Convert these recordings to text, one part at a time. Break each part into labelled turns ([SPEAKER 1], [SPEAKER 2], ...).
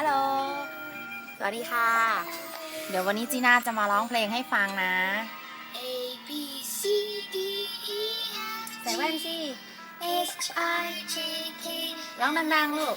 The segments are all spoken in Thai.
[SPEAKER 1] ฮัลโหล สวัสดีค่ะ เดี๋ยววันนี้จีน่าจะมาร้องเพลงให้ฟังนะ
[SPEAKER 2] A B C D E F
[SPEAKER 1] ใส่แว่นสิ
[SPEAKER 2] H I J K
[SPEAKER 1] ร้องดังๆ ลูก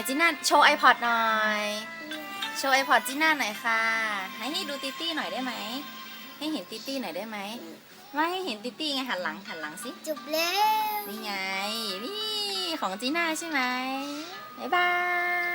[SPEAKER 1] นจีน่าโชว์ iPod หน่อย โชว์ iPod จีน่าหน่อยค่ะ ให้ให้ดูติตี้หน่อยได้ไหม ให้เห็นติตี้หน่อยได้ไหมไม่ให้เห็นติตี้ไงหันหลังหันหลังสิ
[SPEAKER 2] จบแล้ว
[SPEAKER 1] นี่ไง นี่ของจีน่าใช่ไหมบ๊ายบาย